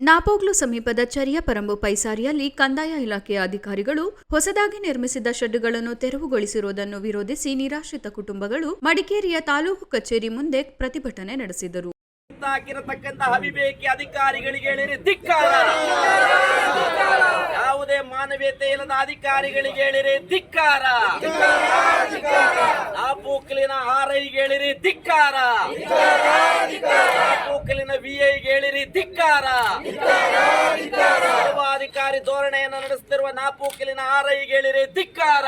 ನಾಪೋಗ್ಲು ಸಮೀಪದ ಚರಿಯ ಪರಂಬು ಪೈಸಾರಿಯಲ್ಲಿ ಕಂದಾಯ ಇಲಾಖೆಯ ಅಧಿಕಾರಿಗಳು ಹೊಸದಾಗಿ ನಿರ್ಮಿಸಿದ ಶೆಡ್ಗಳನ್ನು ತೆರವುಗೊಳಿಸಿರುವುದನ್ನು ವಿರೋಧಿಸಿ ನಿರಾಶ್ರಿತ ಕುಟುಂಬಗಳು ಮಡಿಕೇರಿಯ ತಾಲೂಕು ಕಚೇರಿ ಮುಂದೆ ಪ್ರತಿಭಟನೆ ನಡೆಸಿದರು. ಯಾವುದೇ ಮಾನವೀಯತೆ ಇಲ್ಲದ ಅಧಿಕಾರಿಗಳಿಗೆ ಹೇಳಿರಿ, ಧಿಕ್ಕಾರ! ನಾಪೋಕ್ಲಿನ ಆರೈಗೆ ಹೇಳಿರಿ, ಧಿಕ್ಕಾರ! ಹೇಳಿರಿ ಧಿಕ್ಕಾರ. ಸರ್ವಾಧಿಕಾರಿ ಧೋರಣೆಯನ್ನು ನಡೆಸುತ್ತಿರುವ ನಾಪೂಕಿಲಿನ ಆರೈಗೆ ಹೇಳಿರಿ ಧಿಕ್ಕಾರ.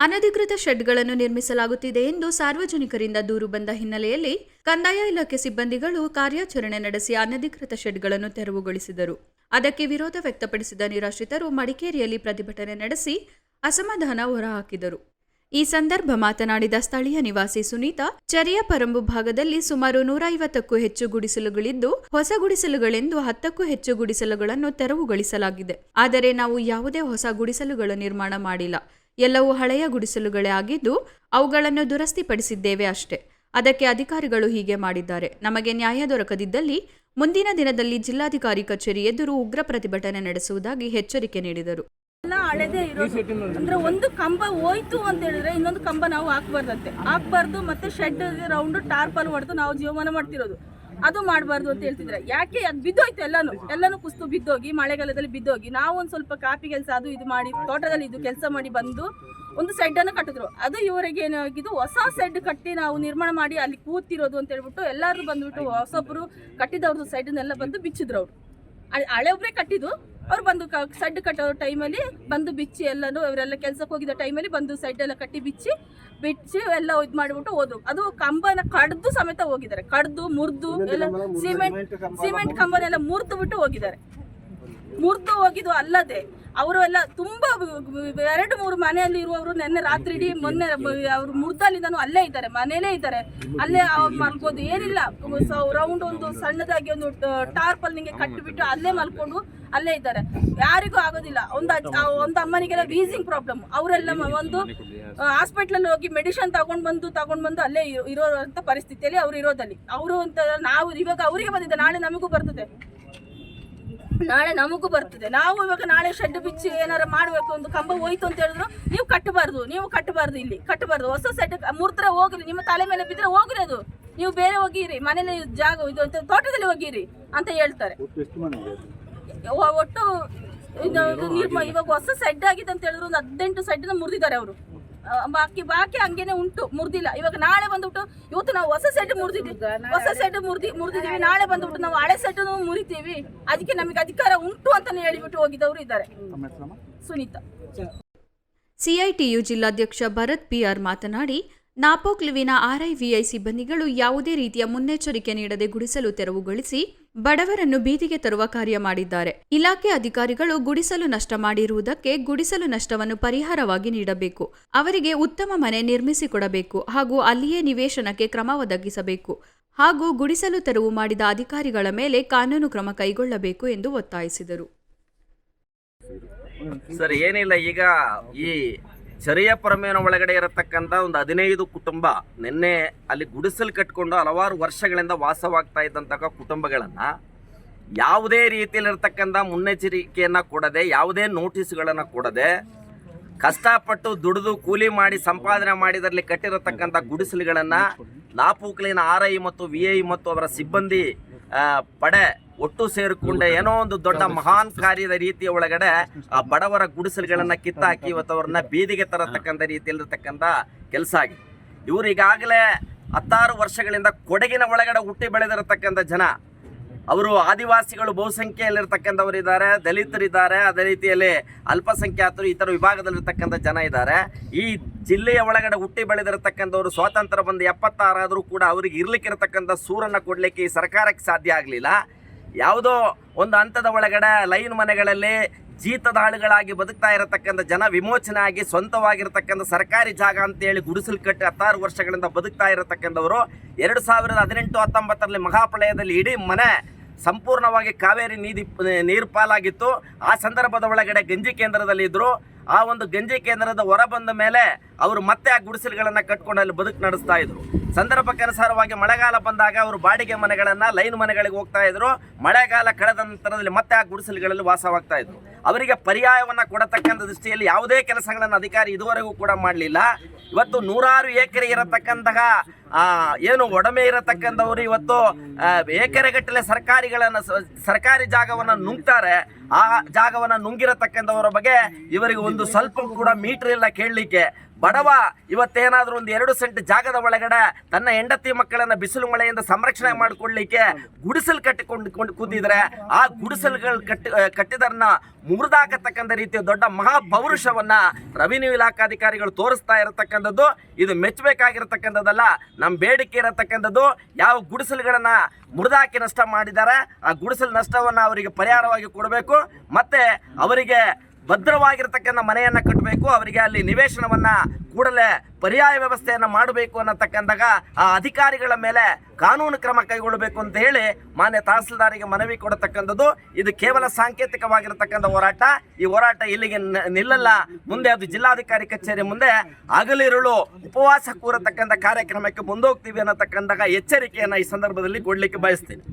ಅನಧಿಕೃತ ಶೆಡ್ಗಳನ್ನು ನಿರ್ಮಿಸಲಾಗುತ್ತಿದೆ ಎಂದು ಸಾರ್ವಜನಿಕರಿಂದ ದೂರು ಬಂದ ಹಿನ್ನೆಲೆಯಲ್ಲಿ ಕಂದಾಯ ಇಲಾಖೆ ಸಿಬ್ಬಂದಿಗಳು ಕಾರ್ಯಾಚರಣೆ ನಡೆಸಿ ಅನಧಿಕೃತ ಶೆಡ್ಗಳನ್ನು ತೆರವುಗೊಳಿಸಿದರು. ಅದಕ್ಕೆ ವಿರೋಧ ವ್ಯಕ್ತಪಡಿಸಿದ ನಿರಾಶ್ರಿತರು ಮಡಿಕೇರಿಯಲ್ಲಿ ಪ್ರತಿಭಟನೆ ನಡೆಸಿ ಅಸಮಾಧಾನ ಹೊರಹಾಕಿದರು. ಈ ಸಂದರ್ಭ ಮಾತನಾಡಿದ ಸ್ಥಳೀಯ ನಿವಾಸಿ ಸುನೀತಾ, ಚರಿಯ ಪರಂಬು ಭಾಗದಲ್ಲಿ ಸುಮಾರು ನೂರ ಐವತ್ತಕ್ಕೂ ಹೆಚ್ಚು ಗುಡಿಸಲುಗಳಿದ್ದು, ಹೊಸ ಗುಡಿಸಲುಗಳೆಂದು ಹತ್ತಕ್ಕೂ ಹೆಚ್ಚು ಗುಡಿಸಲುಗಳನ್ನು ತೆರವುಗೊಳಿಸಲಾಗಿದೆ. ಆದರೆ ನಾವು ಯಾವುದೇ ಹೊಸ ಗುಡಿಸಲುಗಳ ನಿರ್ಮಾಣ ಮಾಡಿಲ್ಲ. ಎಲ್ಲವೂ ಹಳೆಯ ಗುಡಿಸಲುಗಳೇ ಆಗಿದ್ದು, ಅವುಗಳನ್ನು ದುರಸ್ತಿಪಡಿಸಿದ್ದೇವೆ ಅಷ್ಟೇ. ಅದಕ್ಕೆ ಅಧಿಕಾರಿಗಳು ಹೀಗೆ ಮಾಡಿದ್ದಾರೆ. ನಮಗೆ ನ್ಯಾಯ ದೊರಕದಿದ್ದಲ್ಲಿ ಮುಂದಿನ ದಿನದಲ್ಲಿ ಜಿಲ್ಲಾಧಿಕಾರಿ ಕಚೇರಿ ಎದುರು ಉಗ್ರ ಪ್ರತಿಭಟನೆ ನಡೆಸುವುದಾಗಿ ಎಚ್ಚರಿಕೆ ನೀಡಿದರು. ಹಳೆದೇ ಇರೋದು. ಅಂದ್ರೆ ಒಂದು ಕಂಬ ಹೋಯ್ತು ಅಂತ ಹೇಳಿದ್ರೆ ಇನ್ನೊಂದು ಕಂಬ ನಾವು ಹಾಕ್ಬಾರ್ದಂತೆ. ಹಾಕ್ಬಾರ್ದು ಮತ್ತೆ ಶೆಡ್ ರೌಂಡ್ ಟಾರ್ಪಲ್ ಹೊಡೆದು ನಾವು ಜೀವಮಾನ ಮಾಡ್ತಿರೋದು. ಅದು ಮಾಡಬಾರ್ದು ಅಂತ ಹೇಳ್ತಿದ್ರೆ. ಯಾಕೆ ಅದು ಬಿದ್ದೋಯ್ತು ಎಲ್ಲಾನು? ಎಲ್ಲಾನು ಕುಸ್ತು ಬಿದ್ದೋಗಿ ಮಳೆಗಾಲದಲ್ಲಿ ಬಿದ್ದೋಗಿ ನಾವು ಒಂದು ಸ್ವಲ್ಪ ಕಾಪಿ ಕೆಲಸ ಅದು ಇದು ಮಾಡಿ ತೋಟದಲ್ಲಿ ಇದು ಕೆಲಸ ಮಾಡಿ ಬಂದು ಒಂದು ಸೆಡ್ ಅನ್ನು ಕಟ್ಟಿದ್ರು. ಅದು ಇವರಿಗೆ ಏನಾಗಿದ್ದು ಹೊಸ ಸೆಡ್ ಕಟ್ಟಿ ನಾವು ನಿರ್ಮಾಣ ಮಾಡಿ ಅಲ್ಲಿ ಕೂತಿರೋದು ಅಂತ ಹೇಳ್ಬಿಟ್ಟು ಎಲ್ಲರೂ ಬಂದ್ಬಿಟ್ಟು ಹೊಸೊಬ್ರು ಕಟ್ಟಿದವ್ರದ್ದು ಸೆಡ್ನೆಲ್ಲ ಬಂದು ಬಿಚ್ಚಿದ್ರು ಅವರು. ಹಳೆ- ಒಬ್ಬರೇ ಕಟ್ಟಿದ್ದು ಅವ್ರು ಬಂದು ಸೆಡ್ ಕಟ್ಟೋ ಟೈಮಲ್ಲಿ ಬಂದು ಬಿಚ್ಚಿ ಎಲ್ಲನೂ ಅವರೆಲ್ಲ ಕೆಲ್ಸಕ್ಕೆ ಹೋಗಿದ್ದ ಟೈಮಲ್ಲಿ ಬಂದು ಸೆಡ್ ಎಲ್ಲ ಕಟ್ಟಿ ಬಿಚ್ಚಿ ಬಿಚ್ಚಿ ಎಲ್ಲ ಇದು ಮಾಡಿಬಿಟ್ಟು ಹೋದ್ರು. ಅದು ಕಂಬನ ಕಡ್ದು ಸಮೇತ ಹೋಗಿದ್ದಾರೆ. ಕಡ್ದು ಮುರಿದು ಎಲ್ಲ ಸಿಮೆಂಟ್ ಸಿಮೆಂಟ್ ಕಂಬನೆಲ್ಲ ಮುರಿದು ಬಿಟ್ಟು ಹೋಗಿದ್ದಾರೆ. ಮುರಿದು ಹೋಗಿದ್ದು ಅಲ್ಲದೆ ಅವರು ಎಲ್ಲ ತುಂಬಾ ಎರಡು ಮೂರು ಮನೆಯಲ್ಲಿ ಇರುವವರು ನಿನ್ನೆ ರಾತ್ರಿ ಇಡೀ ಮೊನ್ನೆ ಅವರು ಮುರ್ದಲ್ಲಿಂದನೂ ಅಲ್ಲೇ ಇದ್ದಾರೆ ಮನೇಲೇ ಇದ್ದಾರೆ. ಅಲ್ಲೇ ಮಲ್ಕೋದು ಏನಿಲ್ಲ. ರೌಂಡ್ ಒಂದು ಸಣ್ಣದಾಗಿ ಒಂದು ಟಾರ್ಪಲ್ ನಿಂಗೆ ಕಟ್ಟಿಬಿಟ್ಟು ಅಲ್ಲೇ ಮಲ್ಕೊಂಡು ಅಲ್ಲೇ ಇದ್ದಾರೆ. ಯಾರಿಗೂ ಆಗೋದಿಲ್ಲ. ಒಂದು ಒಂದು ಅಮ್ಮನಿಗೆಲ್ಲ ವೀಸಿಂಗ್ ಪ್ರಾಬ್ಲಮ್ ಅವರೆಲ್ಲ ಒಂದು ಹಾಸ್ಪಿಟ್ಲಲ್ಲಿ ಹೋಗಿ ಮೆಡಿಸಿನ್ ತಗೊಂಡ್ ಬಂದು ತಗೊಂಡ್ ಬಂದು ಅಲ್ಲೇ ಇರೋ- ಪರಿಸ್ಥಿತಿಯಲ್ಲಿ ಅವ್ರು ಇರೋದಲ್ಲಿ. ಅವರು ಅಂತ ನಾವು ಇವಾಗ ಅವರಿಗೆ ಬಂದಿದೆ. ನಾಳೆ ನಮಗೂ ಬರ್ತದೆ. ನಾಳೆ ನಮಗೂ ಬರ್ತದೆ. ನಾವು ಇವಾಗ ನಾಳೆ ಶೆಡ್ ಬಿಚ್ಚಿ ಏನಾರ ಮಾಡ್ಬೇಕು ಒಂದು ಕಂಬ ಹೋಯ್ತು ಅಂತ ಹೇಳಿದ್ರು, ನೀವು ಕಟ್ಟಬಾರ್ದು. ನೀವು ಕಟ್ಟಬಾರ್ದು ಇಲ್ಲಿ. ಕಟ್ಟಬಾರ್ದು. ಹೊಸ ಸೆಡ್ ಮೂರ್ತ್ರ ಹೋಗ್ರಿ. ನಿಮ್ಮ ತಲೆ ಮೇಲೆ ಬಿದ್ರೆ ಹೋಗ್ರಿ ಅದು. ನೀವು ಬೇರೆ ಹೋಗಿರಿ. ಮನೇಲಿ ಜಾಗ ಇದು ತೋಟದಲ್ಲಿ ಹೋಗಿರಿ ಅಂತ ಹೇಳ್ತಾರೆ. ಒಟ್ಟು ಇವಾಗ ಹೊಸ ಸೆಡ್ ಆಗಿದೆ ಅಂತ ಹೇಳಿದ್ರು ಒಂದು ಹದಿನೆಂಟು ಸೆಡ್ ಮುರಿದಿದ್ದಾರೆ ಅವರು. ಬಾಕಿ ಬಾಕಿ ಹಂಗೇನೆ ಉಂಟು ಮುರಿದಿಲ್ಲ. ಇವಾಗ ನಾಳೆ ಬಂದ್ಬಿಟ್ಟು ಇವತ್ತು ನಾವು ಹೊಸ ಸೆಡ್ ಮುರಿದಿದ್ದೀವಿ ಹೊಸ ಸೆಡ್ ಮುರಿದಿ ಮುರಿದಿದ್ದೀವಿ. ನಾಳೆ ಬಂದ್ಬಿಟ್ಟು ನಾವು ಹಳೆ ಸೆಡ್ ಮುರಿತೀವಿ. ಅದಕ್ಕೆ ನಮಗೆ ಅಧಿಕಾರ ಉಂಟು ಅಂತಾನೆ ಹೇಳಿಬಿಟ್ಟು ಹೋಗಿದ್ದವರು ಇದ್ದಾರೆ. ಸುನೀತಾ. ಸಿಐಟಿಯು ಜಿಲ್ಲಾಧ್ಯಕ್ಷ ಭರತ್ ಪಿಆರ್ ಮಾತನಾಡಿ ನಾಪೋಕ್ಲುವಿನ ಆರ್ಐವಿಐ ಸಿಬ್ಬಂದಿಗಳು ಯಾವುದೇ ರೀತಿಯ ಮುನ್ನೆಚ್ಚರಿಕೆ ನೀಡದೆ ಗುಡಿಸಲು ತೆರವುಗೊಳಿಸಿ ಬಡವರನ್ನು ಬೀದಿಗೆ ತರುವ ಕಾರ್ಯ ಮಾಡಿದ್ದಾರೆ. ಇಲಾಖೆ ಅಧಿಕಾರಿಗಳು ಗುಡಿಸಲು ನಷ್ಟ ಮಾಡಿರುವುದಕ್ಕೆ ಗುಡಿಸಲು ನಷ್ಟವನ್ನು ಪರಿಹಾರವಾಗಿ ನೀಡಬೇಕು. ಅವರಿಗೆ ಉತ್ತಮ ಮನೆ ನಿರ್ಮಿಸಿಕೊಡಬೇಕು ಹಾಗೂ ಅಲ್ಲಿಯೇ ನಿವೇಶನಕ್ಕೆ ಕ್ರಮ ಒದಗಿಸಬೇಕು ಹಾಗೂ ಗುಡಿಸಲು ತೆರವು ಮಾಡಿದ ಅಧಿಕಾರಿಗಳ ಮೇಲೆ ಕಾನೂನು ಕ್ರಮ ಕೈಗೊಳ್ಳಬೇಕು ಎಂದು ಒತ್ತಾಯಿಸಿದರು. ಸರ್, ಏನಿಲ್ಲ, ಈಗ ಈ ಚರಿಯ ಪರಮೇನ ಒಳಗಡೆ ಇರತಕ್ಕಂಥ ಒಂದು ಹದಿನೈದು ಕುಟುಂಬ ನಿನ್ನೆ ಅಲ್ಲಿ ಗುಡಿಸಲು ಕಟ್ಕೊಂಡು ಹಲವಾರು ವರ್ಷಗಳಿಂದ ವಾಸವಾಗ್ತಾ ಇದ್ದಂತಹ ಕುಟುಂಬಗಳನ್ನು ಯಾವುದೇ ರೀತಿಯಲ್ಲಿರ್ತಕ್ಕಂಥ ಮುನ್ನೆಚ್ಚರಿಕೆಯನ್ನು ಕೊಡದೆ, ಯಾವುದೇ ನೋಟಿಸ್ಗಳನ್ನು ಕೊಡದೆ ಕಷ್ಟಪಟ್ಟು ದುಡಿದು ಕೂಲಿ ಮಾಡಿ ಸಂಪಾದನೆ ಮಾಡಿದರಲ್ಲಿ ಕಟ್ಟಿರತಕ್ಕಂಥ ಗುಡಿಸಲುಗಳನ್ನು ನಾಪೂಕ್ಲಿನ ಆರ್ ಐ ಮತ್ತು ವಿ ಐ ಮತ್ತು ಅವರ ಸಿಬ್ಬಂದಿ ಪಡೆ ಒಟ್ಟು ಸೇರಿಕೊಂಡೆ ಏನೋ ಒಂದು ದೊಡ್ಡ ಮಹಾನ್ ಕಾರ್ಯದ ರೀತಿಯ ಒಳಗಡೆ ಆ ಬಡವರ ಗುಡಿಸಲುಗಳನ್ನ ಕಿತ್ತಾಕಿ ಇವತ್ತು ಅವ್ರನ್ನ ಬೀದಿಗೆ ತರತಕ್ಕಂಥ ರೀತಿಯಲ್ಲಿರ್ತಕ್ಕಂಥ ಕೆಲಸ ಆಗಿದೆ. ಇವರು ಈಗಾಗಲೇ ಹತ್ತಾರು ವರ್ಷಗಳಿಂದ ಕೊಡಗಿನ ಒಳಗಡೆ ಹುಟ್ಟಿ ಬೆಳೆದಿರತಕ್ಕಂಥ ಜನ. ಅವರು ಆದಿವಾಸಿಗಳು ಬಹುಸಂಖ್ಯೆಯಲ್ಲಿರ್ತಕ್ಕಂಥವ್ರು ಇದ್ದಾರೆ ದಲಿತರಿದ್ದಾರೆ ಅದೇ ರೀತಿಯಲ್ಲಿ ಅಲ್ಪಸಂಖ್ಯಾತರು ಇತರ ವಿಭಾಗದಲ್ಲಿರ್ತಕ್ಕಂಥ ಜನ ಇದ್ದಾರೆ. ಈ ಜಿಲ್ಲೆಯ ಒಳಗಡೆ ಹುಟ್ಟಿ ಬೆಳೆದಿರತಕ್ಕಂಥವ್ರು ಸ್ವಾತಂತ್ರ್ಯ ಬಂದು ಎಪ್ಪತ್ತಾರಾದರೂ ಕೂಡ ಅವ್ರಿಗೆ ಇರಲಿಕ್ಕಿರತಕ್ಕಂಥ ಸೂರನ್ನು ಕೊಡಲಿಕ್ಕೆ ಈ ಸರ್ಕಾರಕ್ಕೆ ಸಾಧ್ಯ ಆಗಲಿಲ್ಲ. ಯಾವುದೋ ಒಂದು ಹಂತದ ಒಳಗಡೆ ಲೈನ್ ಮನೆಗಳಲ್ಲಿ ಜೀತದಾಳುಗಳಾಗಿ ಬದುಕ್ತಾ ಇರತಕ್ಕಂಥ ಜನ ವಿಮೋಚನೆ ಆಗಿ ಸ್ವಂತವಾಗಿರತಕ್ಕಂಥ ಸರ್ಕಾರಿ ಜಾಗ ಅಂತೇಳಿ ಗುಡಿಸಲು ಕಟ್ಟಿ ಹತ್ತಾರು ವರ್ಷಗಳಿಂದ ಬದುಕ್ತಾ ಇರತಕ್ಕಂಥವರು ಎರಡು ಸಾವಿರದ ಹದಿನೆಂಟು ಹತ್ತೊಂಬತ್ತರಲ್ಲಿ ಮಹಾಪ್ರಳಯದಲ್ಲಿ ಇಡೀ ಮನೆ ಸಂಪೂರ್ಣವಾಗಿ ಕಾವೇರಿ ನೀದಿ, ನೀರು ಪಾಲಾಗಿತ್ತು. ಆ ಸಂದರ್ಭದ ಒಳಗಡೆ ಗಂಜಿ ಕೇಂದ್ರದಲ್ಲಿ ಇದ್ದರು ಆ ಒಂದು ಗಂಜಿ ಕೇಂದ್ರದ ಹೊರ ಬಂದ ಮೇಲೆ ಅವರು ಮತ್ತೆ ಆ ಗುಡಿಸಲುಗಳನ್ನು ಕಟ್ಕೊಂಡು ಅಲ್ಲಿ ಬದುಕು ನಡೆಸ್ತಾ ಇದ್ರು. ಸಂದರ್ಭಕ್ಕನುಸಾರವಾಗಿ ಮಳೆಗಾಲ ಬಂದಾಗ ಅವರು ಬಾಡಿಗೆ ಮನೆಗಳನ್ನು, ಲೈನ್ ಮನೆಗಳಿಗೆ ಹೋಗ್ತಾ ಇದ್ರು. ಮಳೆಗಾಲ ಕಳೆದ ನಂತರದಲ್ಲಿ ಮತ್ತೆ ಆ ಗುಡಿಸಲುಗಳಲ್ಲಿ ವಾಸವಾಗ್ತಾ ಇದ್ರು. ಅವರಿಗೆ ಪರ್ಯಾಯವನ್ನ ಕೊಡತಕ್ಕಂಥ ದೃಷ್ಟಿಯಲ್ಲಿ ಯಾವುದೇ ಕೆಲಸಗಳನ್ನು ಅಧಿಕಾರಿ ಇದುವರೆಗೂ ಕೂಡ ಮಾಡಲಿಲ್ಲ. ಇವತ್ತು ನೂರಾರು ಎಕರೆ ಇರತಕ್ಕಂತಹ ಏನು ಒಡಮೆ ಇರತಕ್ಕಂಥವ್ರು ಇವತ್ತು ಎಕರೆಗಟ್ಟಲೆ ಸರ್ಕಾರಿಗಳನ್ನು ಸರ್ಕಾರಿ ಜಾಗವನ್ನ ನುಂಗ್ತಾರೆ. ಆ ಜಾಗವನ್ನ ನುಂಗಿರತಕ್ಕಂಥವರ ಬಗ್ಗೆ ಇವರಿಗೆ ಒಂದು ಸ್ವಲ್ಪ ಕೂಡ ಮೀಟರ್ ಇಲ್ಲ ಕೇಳಲಿಕ್ಕೆ. ಬಡವ, ಇವತ್ತೇನಾದ್ರೂ ಒಂದು ಎರಡು ಸೆಂಟ್ ಜಾಗದ ಒಳಗಡೆ ತನ್ನ ಹೆಂಡತಿ ಮಕ್ಕಳನ್ನ ಬಿಸಿಲು ಮಳೆಯಿಂದ ಸಂರಕ್ಷಣೆ ಮಾಡಿಕೊಳ್ಳಿಕ್ಕೆ ಗುಡಿಸಲು ಕಟ್ಟಿಕೊಂಡು ಕೊಂಡು ಕೂತಿದ್ರೆ, ಆ ಗುಡಿಸಲುಗಳು ಕಟ್ಟಿ ಕಟ್ಟಿದರನ್ನ ಮುರಿದಾಕತಕ್ಕಂಥ ರೀತಿಯ ದೊಡ್ಡ ಮಹಾ ಪೌರುಷವನ್ನ ರೆವಿನ್ಯೂ ಇಲಾಖಾಧಿಕಾರಿಗಳು ತೋರಿಸ್ತಾ ಇರತಕ್ಕಂಥದ್ದು. ಇದು ಮೆಚ್ಚಬೇಕಾಗಿರತಕ್ಕಂಥದ್ದಲ್ಲ ನಮ್ಮ ಬೇಡಿಕೆ ಇರತಕ್ಕಂಥದ್ದು. ಯಾವ ಗುಡಿಸಲುಗಳನ್ನ ಮುರಿದಾಕಿ ನಷ್ಟ ಮಾಡಿದ್ದಾರೆ, ಆ ಗುಡಿಸಲು ನಷ್ಟವನ್ನ ಅವರಿಗೆ ಪರಿಹಾರವಾಗಿ ಕೊಡಬೇಕು. ಮತ್ತೆ ಅವರಿಗೆ ಭದ್ರವಾಗಿರ್ತಕ್ಕಂಥ ಮನೆಯನ್ನ ಕಟ್ಟಬೇಕು, ಅವರಿಗೆ ಅಲ್ಲಿ ನಿವೇಶನವನ್ನು ಕೂಡಲೇ ಪರ್ಯಾಯ ವ್ಯವಸ್ಥೆಯನ್ನು ಮಾಡಬೇಕು ಅನ್ನತಕ್ಕಂಥಾಗ ಆ ಅಧಿಕಾರಿಗಳ ಮೇಲೆ ಕಾನೂನು ಕ್ರಮ ಕೈಗೊಳ್ಳಬೇಕು ಅಂತ ಹೇಳಿ ಮಾನ್ಯ ತಹಸೀಲ್ದಾರಿಗೆ ಮನವಿ ಕೊಡತಕ್ಕಂಥದ್ದು. ಇದು ಕೇವಲ ಸಾಂಕೇತಿಕವಾಗಿರತಕ್ಕಂಥ ಹೋರಾಟ. ಈ ಹೋರಾಟ ಇಲ್ಲಿಗೆ ನಿಲ್ಲಲ್ಲ. ಮುಂದೆ ಅದು ಜಿಲ್ಲಾಧಿಕಾರಿ ಕಚೇರಿ ಮುಂದೆ ಹಗಲಿರುಳು ಉಪವಾಸ ಕೂರತಕ್ಕಂಥ ಕಾರ್ಯಕ್ರಮಕ್ಕೆ ಮುಂದೋಗ್ತೀವಿ ಅನ್ನತಕ್ಕಂತಾಗ ಎಚ್ಚರಿಕೆಯನ್ನು ಈ ಸಂದರ್ಭದಲ್ಲಿ ಕೊಡಲಿಕ್ಕೆ ಬಯಸ್ತೀನಿ.